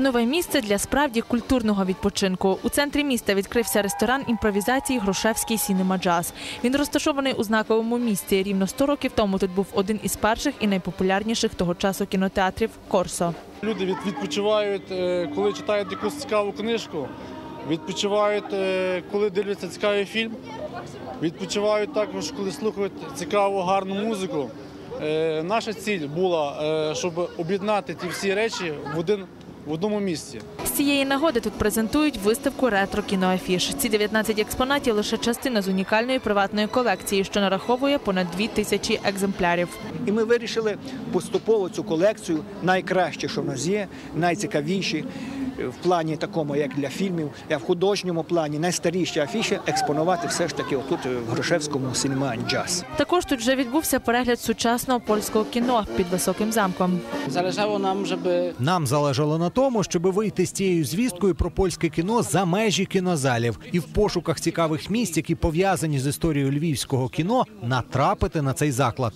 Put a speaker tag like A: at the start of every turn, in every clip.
A: Нове місце для справді культурного відпочинку. У центрі міста відкрився ресторан імпровізації Грушевський Сінема Джаз. Він розташований у знаковому місці. Рівно 100 років тому тут був один із перших і найпопулярніших того часу кінотеатрів Корсо.
B: Люди від- відпочивають, е, коли читають якусь цікаву книжку, відпочивають, е, коли дивляться цікавий фільм, відпочивають також, коли слухають цікаву, гарну музику. Е, Наша ціль була, щоб об'єднати ті всі речі в один в одному місці.
A: З цієї нагоди тут презентують виставку ретро кіноафіш. Ці 19 експонатів лише частина з унікальної приватної колекції, що нараховує понад дві тисячі екземплярів.
C: І ми вирішили поступово цю колекцію, найкраще, що в нас є, найцікавіші в плані такому, як для фільмів, а в художньому плані найстаріші афіші експонувати все ж таки отут в Грушевському синема джаз.
A: Також тут вже відбувся перегляд сучасного польського кіно під високим замком.
D: Zależało nam, żeby
E: Нам залежало на тому, щоб вийти з цією звісткою про польське кіно за межі кінозалів і в пошуках цікавих місць, які пов'язані з історією львівського кіно, натрапити на цей заклад.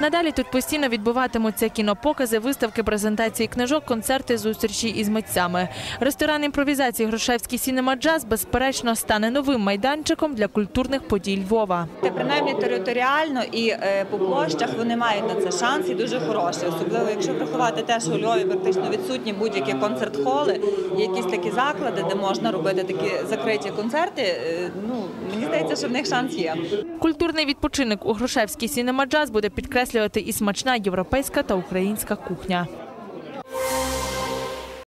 A: Надалі тут постійно відбуватимуться кінопокази, виставки, презентації книжок, концерти, зустрічі із митцями. Ресторан імпровізації Грушевський Сінема Джаз безперечно стане новим майданчиком для культурних подій Львова.
F: Принаймні територіально і е, по площах вони мають на це шанс і дуже хороший. Особливо, якщо врахувати те, що у Львові практично відсутні будь-які концерт-холи, якісь такі заклади, де можна робити такі закриті концерти. е, Ну мені здається, що в них шанс є.
A: Культурний відпочинок у Грушевський Сінема Джаз буде підкреслювати і смачна європейська та українська кухня.